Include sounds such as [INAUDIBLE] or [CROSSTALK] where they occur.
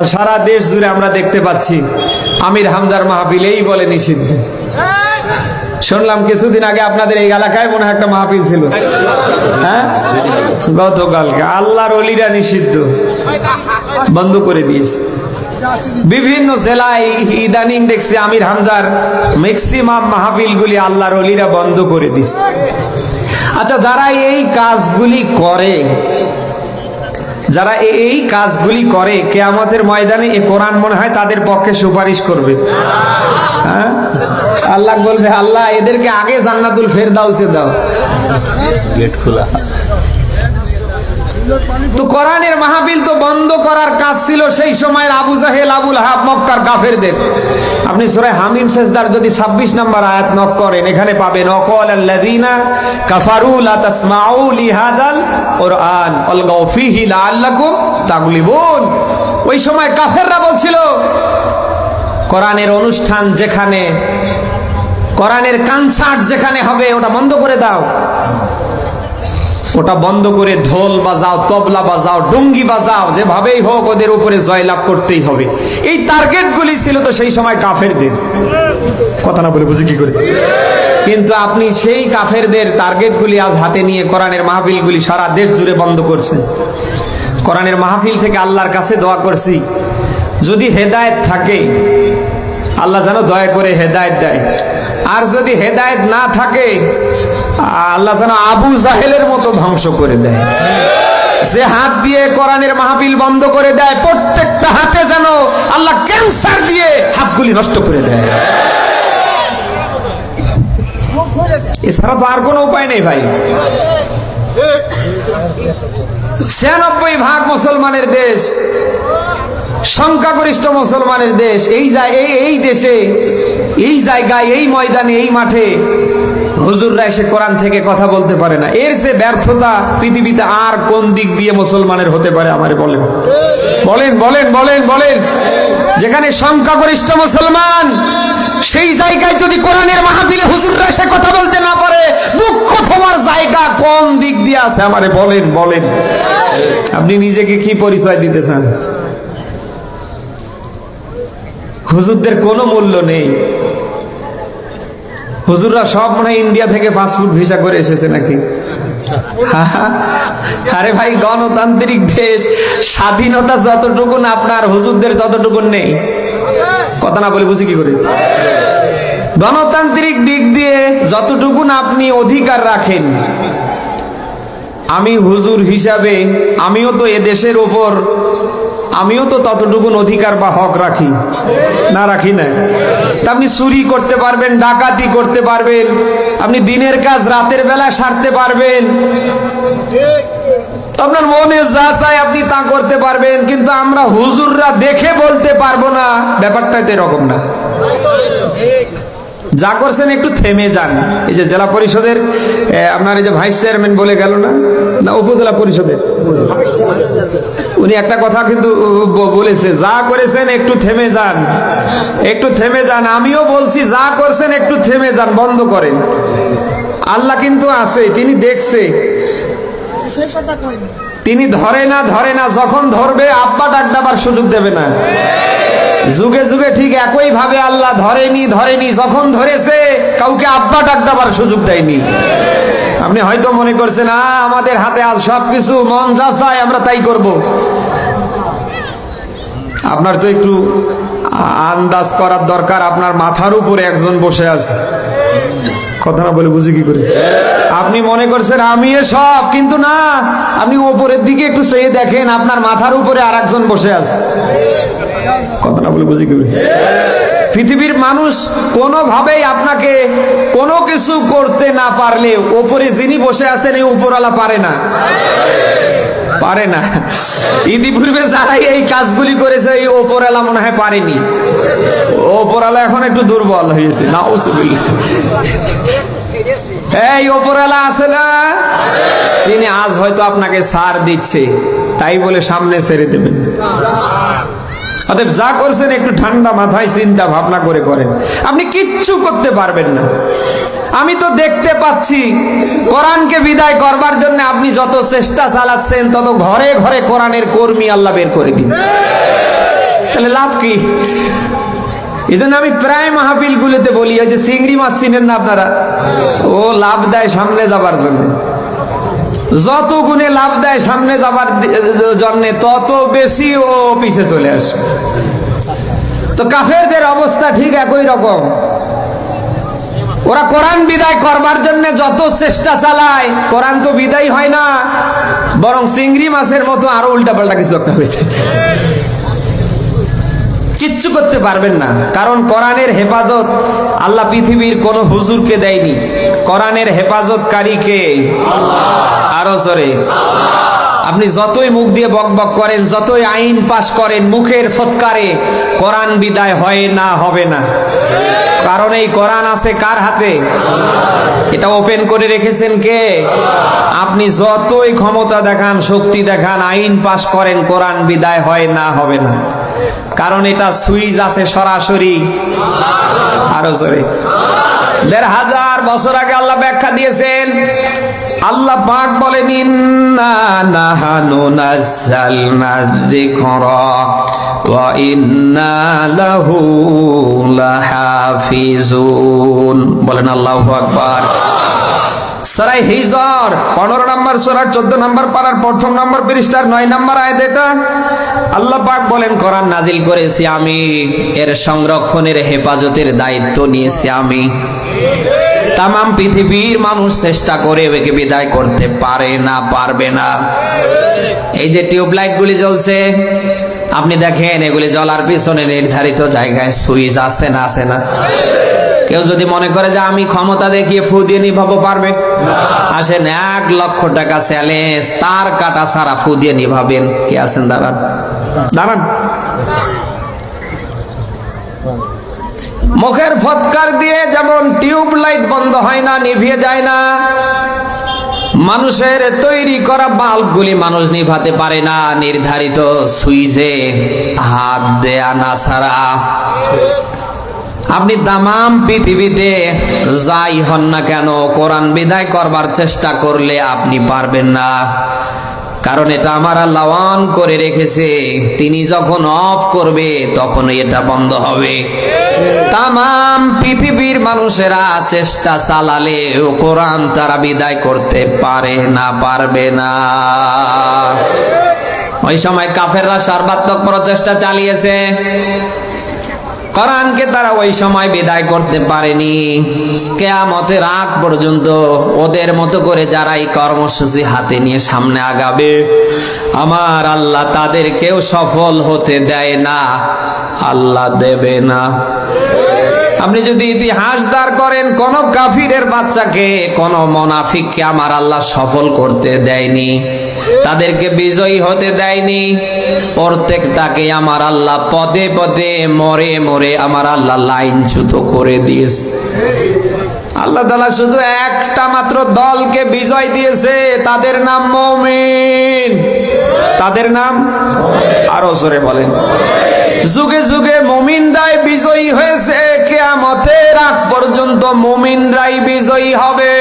সারা দেশ জুড়ে আমরা দেখতে পাচ্ছি। আমির হামদার মাহফিল এই বলে নিষিদ্ধ। শুনলাম কিছুদিন আগে আপনাদের এই এলাকায় মনে একটা মাহফিল ছিল। হ্যাঁ? গতকালকে। আল্লাহর অলিরা নিষিদ্ধ। বন্ধ করে দিয়েছে। বিভিন্ন জেলায় ইদানিং দেখছি আমির হামদার ম্যাক্সিমাম মাহফিলগুলি আল্লাহর অলিরা বন্ধ করে দিচ্ছে। আচ্ছা যারা এই কাজগুলি করে যারা এই কাজগুলি করে কে আমাদের ময়দানে এ কোরআন মনে হয় তাদের পক্ষে সুপারিশ করবে। হ্যাঁ? আল্লাহ বলবে, আল্লাহ, এদেরকে আগে জান্নাতুল ফের দাও সে দাও। গেট খোলা। তো কোরআনের মাহফিল তো বন্ধ করার কাজ ছিল সেই সময়ের আবু জাহেল, আবুল হাব, মক্কার কাফেরদের। আপনি সূরা হামিম সেজদার যদি 26 নম্বর আয়াত নক করেন, এখানে পাবেন, অকল আল্লাযিনা কাফারু লা তাসমাউ লিহাদাল ফিহি লাআল্লাকুম তাগলিবুন। ওই সময় কাফেররা বলছিল, কোরআনের অনুষ্ঠান যেখানে, কোরআনের কনসার্ট যেখানে হবে, ওটা বন্ধ করে দাও। ওটা বন্ধ করে ঢোল বাজাও তবলা বাজাও ডুঙ্গি বাজাও যেভাবেই হোক ওদের উপরে জয়লাভ করতেই হবে। এই টার্গেটগুলি ছিল তো সেই সময় কাফেরদের। কথা না বলে বুঝি কি করে? কিন্তু আপনি সেই কাফেরদের টার্গেটগুলি আজ হাতে নিয়ে কোরআনের মাহফিলগুলি সারা দেশ জুড়ে বন্ধ করছেন। কোরআনের মাহফিল থেকে আল্লাহর কাছে দোয়া করছি। যদি হেদায়েত থাকে আল্লাহ যেন দয়া করে হেদায়েত দেয়। আর যদি হেদায়েত না থাকে আল্লাহ যেন আবু জাহেলের মতো ধ্বংস করে দেয়। যে হাত দিয়ে কোরআনের মাহফিল বন্ধ করে দেয়, প্রত্যেকটা হাতে যেন আল্লাহ ক্যান্সার দিয়ে হাতগুলি নষ্ট করে দেয়। এছাড়া তো আর কোনো উপায় নেই ভাই। ছিয়ানব্বই ভাগ মুসলমানের দেশ, সংখ্যাগরিষ্ঠ মুসলমানের দেশ, এই এই দেশে, এই জায়গায়, এই ময়দানে, এই মাঠে হুজুররা এসে কোরআন থেকে কথা বলতে পারে না। এর যে ব্যর্থতা পৃথিবীতে আর কোন দিক দিয়ে মুসলমানের হতে পারে আমারে বলেন। বলেন বলেন বলেন বলেন। যেখানে সংখ্যাগরিষ্ঠ মুসলমান, সেই জায়গায় যদি কোরআনের মাহফিলে হুজুররা এসে কথা বলতে না পারে, দুঃখ তোমার জায়গা কোন দিক দিয়ে আছে আমারে বলেন বলেন। আপনি নিজেকে কি পরিচয় দিতে চান? হুজুরদের কোনো মূল্য নেই। হুজুররা সব মনে হয় ইন্ডিয়া থেকে পাসপোর্ট ভিসা করে এসেছে নাকি? [LAUGHS] আরে ভাই, গণতান্ত্রিক দেশ, স্বাধীনতা যতটুকু আপনার, হুজুরদের ততটুকু নেই। কথা না বলে বুঝি কি করে? গণতান্ত্রিক দিক দিয়ে যতটুকু আপনি অধিকার রাখেন, আমি হুজুর হিসাবে, আমিও তো এ দেশের ওপর আমিও তো ততটুকুন অধিকার বা হক রাখি, না রাখি না তা আপনি চুরি করতে পারবেন, ডাকাতি করতে পারবেন, আপনি দিনের কাজ রাতের বেলা সারতে পারবেন। আপনার মনে যা আপনি তা করতে পারবেন, কিন্তু আমরা হুজুররা দেখে বলতে পারব না, ব্যাপারটা এরকম না। যা করছেন একটু থেমে যান। এই যে জেলা পরিষদের আপনার এই যে ভাইস চেয়ারম্যান বলে গেল না? না, উপজেলা পরিষদের। উনি একটা কথা কিন্তু বলেছে, যা করেছেন একটু থেমে যান। একটু থেমে যান। আমিও বলছি, যা করছেন একটু থেমে যান, বন্ধ করেন। আল্লাহ কিন্তু আছে, তিনি দেখছে। তিনি ধরে না ধরে না, যখন ধরবে, আব্বা ডাক দাবার সুযোগ দেবে না। যুগে যুগে ঠিক একই ভাবে আল্লাহ ধরেনি ধরেনি, যখন ধরেছে, কাউকে আব্বা ডাক দেবার সুযোগ দেয়নি। আপনি হয়তো মনে করছেন আমাদের হাতে আজ সবকিছু, মন যা চায় আমরা তাই করব। আপনার তো একটু আন্দাজ করার দরকার, আপনার মাথার উপরে একজন বসে আছে। কথা না বলে বুঝি কি করে? আপনি মনে করছেন আমি সব, কিন্তু না, আপনি ওপরের দিকে একটু চেয়ে দেখেন, আপনার মাথার উপরে আর বসে আছে। কথা না বলে বুঝি কি করে পৃথিবীর মানুষ কোনোভাবেই আপনাকে কোনো কিছু করতে না পারলে, ওপরে যিনি বসে আছেন এই উপরওয়ালা পারে না। পারে না। ইতিপূর্বে যারাই এই কাজগুলি করেছে, এই ওপরওয়ালা মনে হয় পারেনি। ওপরওয়ালা এখন একটু দুর্বল হয়েছে। নাউজুবিল্লাহ। এই ওপরওয়ালা আছে না? তিনি আজ হয়তো আপনাকে সার দিচ্ছে। তাই বলে সামনে ছেড়ে দেবেন। অতএব যা করছেন একটু ঠান্ডা মাথায় চিন্তা ভাবনা করে করেন। আপনি কিচ্ছু করতে পারবেন না। আমি তো দেখতে পাচ্ছি, কোরআনকে বিদায় করবার জন্য আপনি যত চেষ্টা চালাচ্ছেন, তত ঘরে ঘরে কোরআনের কর্মী আল্লাহ বের করে দিচ্ছে তাহলে লাভ কি? এই জন্য আমি প্রায় মাহফিল গুলোতে বলি যে চিংড়ি মাছ চিনেন না আপনারা? ও লাভ দেয় সামনে যাবার জন্য। যত গুণে লাভ দেয় সামনে যাবার জন্য, তত বেশি ও পিছে চলে আসে। তো কাফেরদের অবস্থা ঠিক একই রকম। ওরা কোরআন বিদায় করবার জন্য যত চেষ্টা চালায়, কোরআন তো বিদায় হয় না, বরং চিংড়ি মাছের মতো আরও উল্টা পাল্টা কিছু একটা হয়েছে কিচ্ছু করতে পারবেন না, কারণ কোরআনের হেফাজত আল্লাহ পৃথিবীর কোন হুজুরকে দেয়নি। কোরআনের হেফাজতকারীকে আরও জোরে। আপনি যতই মুখ দিয়ে বক বক করেন, যতই আইন পাশ করেন, মুখের ফৎকারে কোরআন বিদায় হয় না, হবে না। কারণ এই কোরআন আছে কার হাতে? এটা ওপেন করে রেখেছেন কে? আপনি যতই ক্ষমতা দেখান, শক্তি দেখান, আইন পাশ করেন, কোরআন বিদায় হয় না, হবে না। কারণ এটা সুইচ আছে সরাসরি। আরও জোরে। দেড় হাজার বছর আগে আল্লাহ ব্যাখ্যা দিয়েছেন আল্লাহ পাক বলেন, ইন্না নাহানু নাযালনা যিকরা ওয়া ইন্না লাহু লাহাফিজুন। বলেন আল্লাহু আকবার। সরাই হিজর, পনেরো নম্বর সরার চোদ্দ নম্বর পাড়ার প্রথম নম্বর পৃষ্ঠার নয় নম্বর আয়াত এটা। আল্লাহ পাক বলেন, কোরআন নাজিল করেছি আমি, এর সংরক্ষণের হেফাজতের দায়িত্ব নিয়েছি আমি। তাম পৃথিবীর মানুষ চেষ্টা করে একে বিদায় করতে পারে না, পারবে না। এই যে টিউবলাইট গুলি জ্বলছে, আপনি দেখেন, এগুলি জ্বলার পিছনে নির্ধারিত জায়গায় সুইচ আছে না আছে না? কেউ যদি মনে করে যে আমি ক্ষমতা দেখিয়ে ফু দিয়ে নিভাবো পারবে? আসেন, এক লক্ষ টাকা চ্যালেঞ্জ তার কাটা সারা ফু দিয়ে নিভাবেন। কে আছেন? দাঁড়ান। দাঁড়ান। মুখের ফৎকার দিয়ে যেমন টিউব লাইট বন্ধ হয় না, নিভিয়ে যায় না, মানুষের তৈরি করা বাল্বগুলি মানুষ নিভাতে পারে না, নির্ধারিত সুইচে হাত দেয়া না ছাড়া। আপনি তামাম পৃথিবীতে যাই হন না কেন, কোরআন বিদায় করবার চেষ্টা করলে আপনি পারবেন না। কারণ এটা আমার আল্লাহ অন করে রেখেছে। তিনি যখন অফ করবে তখন এটা বন্ধ হবে। তামাম পৃথিবীর মানুষেরা চেষ্টা চালালে ও কোরআন তারা বিদায় করতে পারে না, পারবে না। ওই সময় কাফেররা সর্বাত্মক প্রচেষ্টা চালিয়েছে। কোরআনকে তারা ওই সময় বিদায় করতে পারেনি। কেয়ামতের আগ পর্যন্ত ওদের মতো করে যারা এই কর্মসূচি হাতে নিয়ে সামনে আগাবে, আমার আল্লাহ তাদেরকেও সফল হতে দেয় না, আল্লাহ দেবে না। আপনি যদি ইতিহাস দাঁড় করেন, কোন কাফিরের বাচ্চাকে, কোন মোনাফিককে আমার আল্লাহ সফল করতে দেয়নি। তাদেরকে বিজয়ী হতে দেয়নি। প্রত্যেকটাকে আমার আল্লাহ পদে পদে মরে মরে আমার আল্লাহ লাইন লাইনচ্যুত করে দিয়েছে। আল্লাহ তালা শুধু একটা মাত্র দলকে বিজয় দিয়েছে, তাদের নাম মমিন। তাদের নাম আরও জোরে বলেন। যুগে যুগে মমিনরাই বিজয়ী হয়েছে, কেয়ামতের আগ পর্যন্ত মমিনরাই বিজয়ী হবে।